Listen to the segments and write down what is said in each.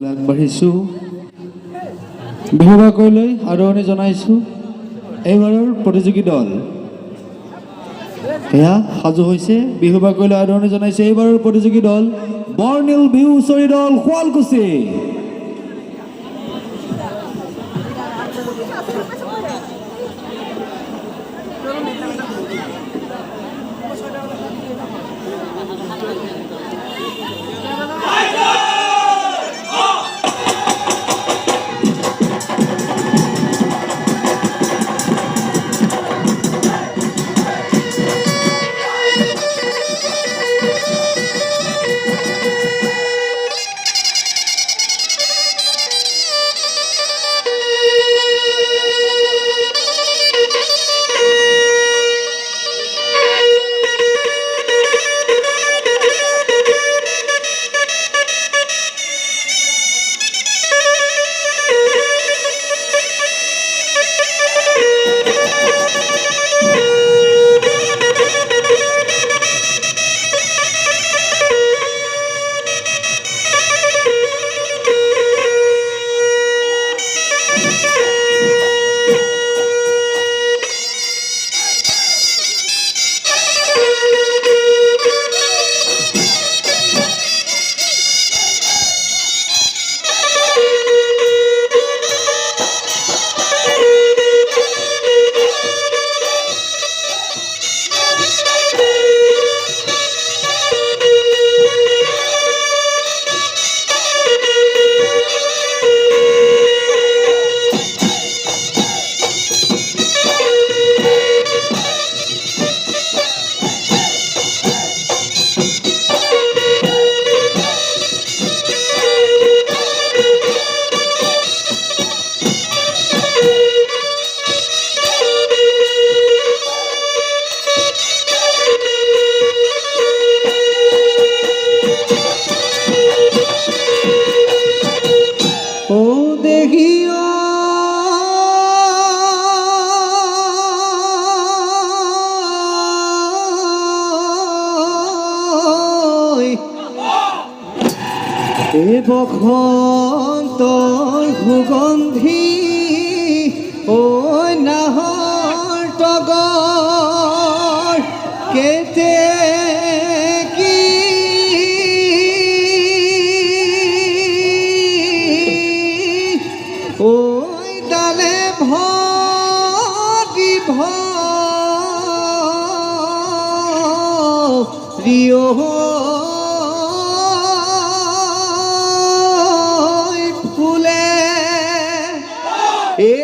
আগবাঢ়িছোঁ বিহুবাকলৈ আদৰণি জনাইছোঁ এইবাৰৰ প্ৰতিযোগী দল। সেয়া সাজু হৈছে বিহুবাকলৈ আদৰণি জনাইছোঁ এইবাৰৰ প্ৰতিযোগী দল। বৰ্ণিল বিহু হুঁচৰি দল, শুৱালকুছি। এ বসন্তৰ সুগন্ধি ঐ নাহৰ তগৰ কেতে ঐ ডালে ভৰি ভৰিয়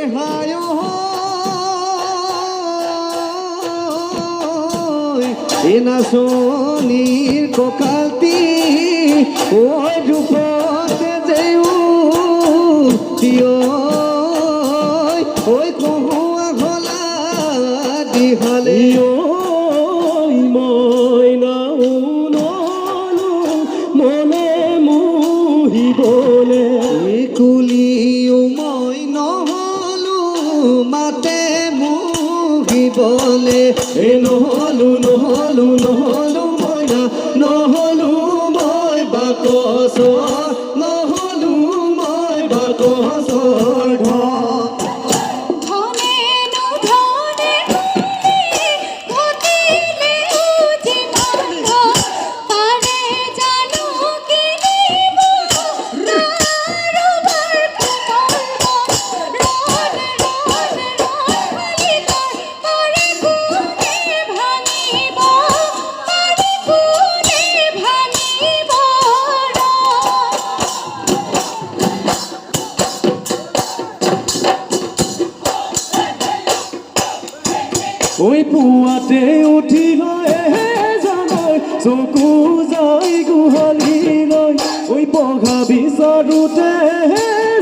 এহায় এ নাচনিৰ কোকালতি ও ৰূপতে যেও দিয়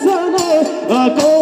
জানৈ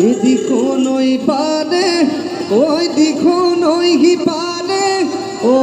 এদিকো নই পারে ওই দিকো নই পারে ও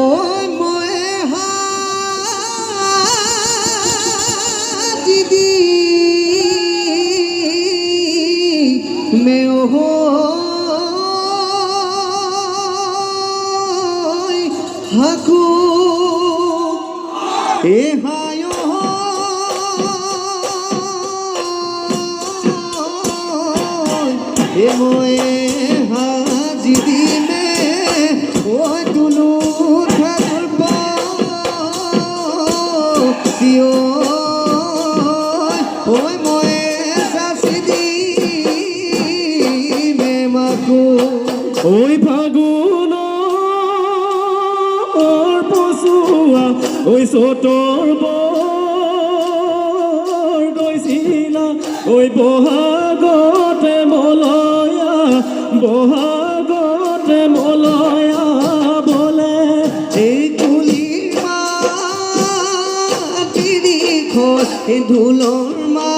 এ ধুলোর মা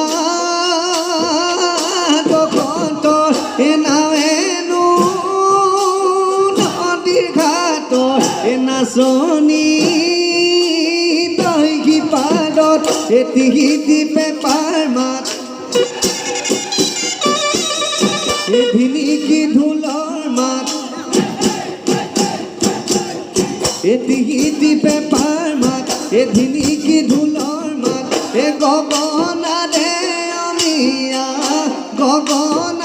তোর এ নামে নদীর ঘাটত এ নাচনি কি পাদত এ তিহি দ্বীপে পাৰ মাত এ মাত এতিহি দ্বীপে গগনা রে অমিয়া গগনা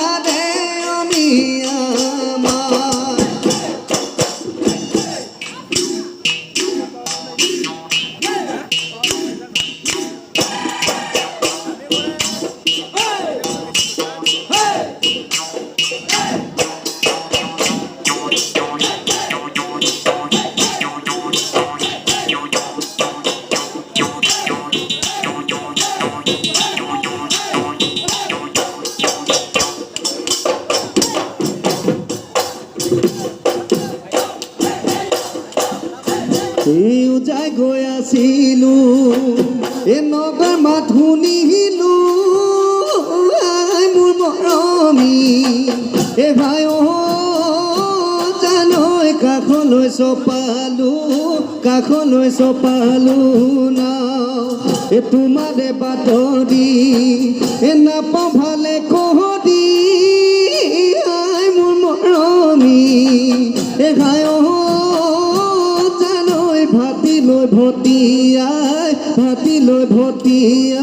এই যাই গৈ আছিলো এ মাত শুনিলো আই মোৰ মৰমী এ ভাই জানৈ কাষলৈ চপালো কাষলৈ চপালো নাও। এ তোমাৰে বাতৰি এ নাপাওঁ ভালে কহদি আই মোৰ মৰমী এ ঘাই भोतिया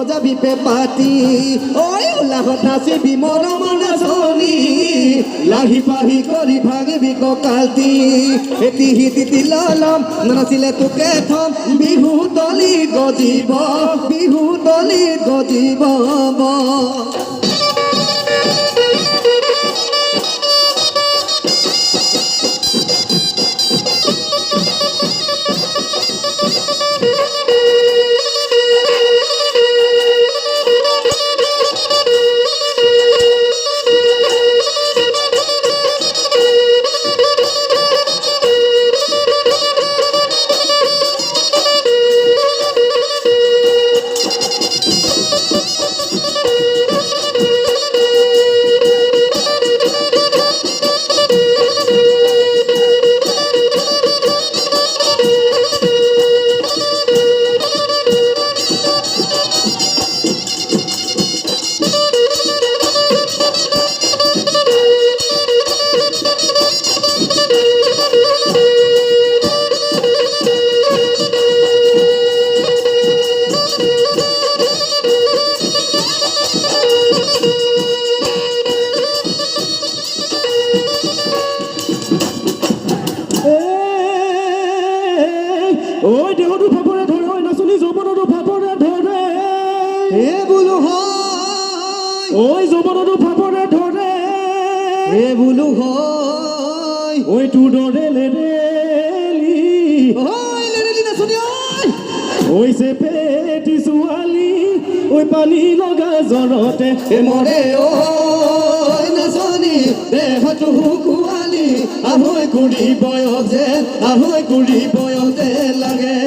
বজাবি পেপাতি ওই উলাহত নাচিবি মনা নাচনি লাহি পাহি কৰি ভাগিবি কঁকালটি এটি হিতি লম নাচিলে তোকে থম। বিহু তলি গজিব, বিহু তলি গজিব। ঐ পানী লগা জ্বৰতে মৰে ঐ নাচনি দেহটো শুকুৱালি আহৈ কুৰি বয়স যে আহৈ কুৰি বয়স লাগে।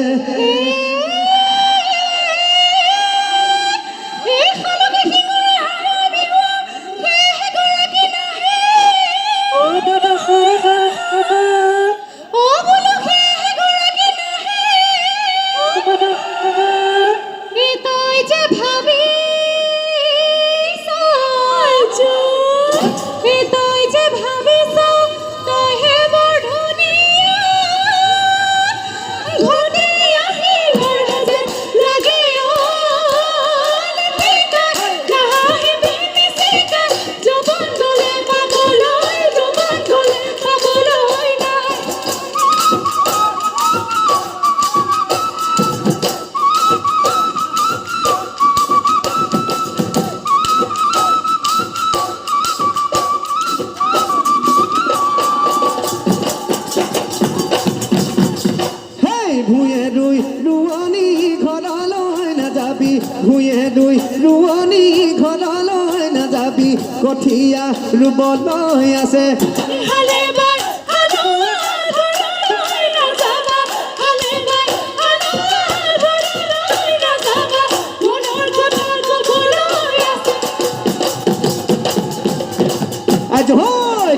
ভূঞে দুই ৰোৱনী ঘৰলৈ নাযাবি কঠীয়া ৰুবলৈ আছে।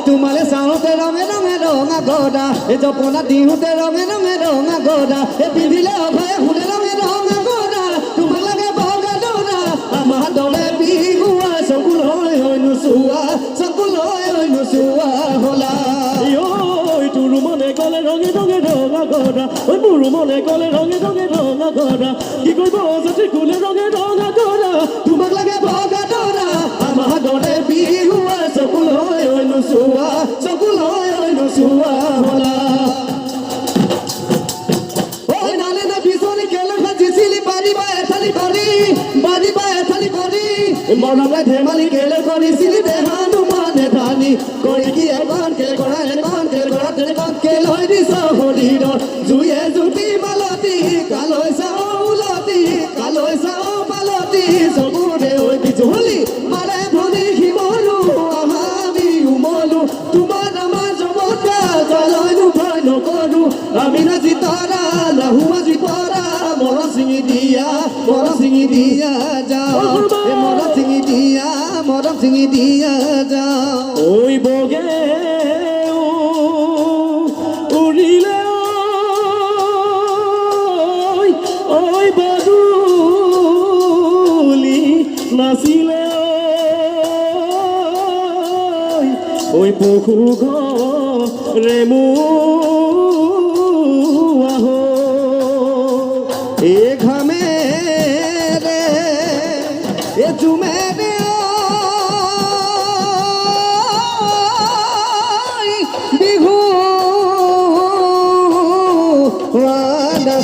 তোমালে চাওঁতে ৰঙে ৰঙে ৰঙা গদা এই জপনা দিওঁতে ৰঙে ৰঙে ৰঙা গদা এই পিন্ধিলে অভয়ে গৰা তোমাক লাগে বগা দৌৰা আমাৰ দলে বিহুৱা চকুল হৈ হৈ নোচোৱা চকুল হৈ হৈ নোচোৱা হলা ওই নালে না পিছনে কেলে ভাজিছিলি বাড়ি বা এথালি বাড়ি বাড়ি বা এথালি বাড়ি মরমে ধেমালি কেলে করিছিলি দেহানু মানে ধানি করি কি এখন কেলে করা এখন কেলে করা তেলে কন কেলে হই দিছ হরির মৰ দিয়া যাওঁ। ঐ বগে ঐ ঐ বদুলি নাচিলে ঐ পশু ঘৰে মোৰ আমাৰ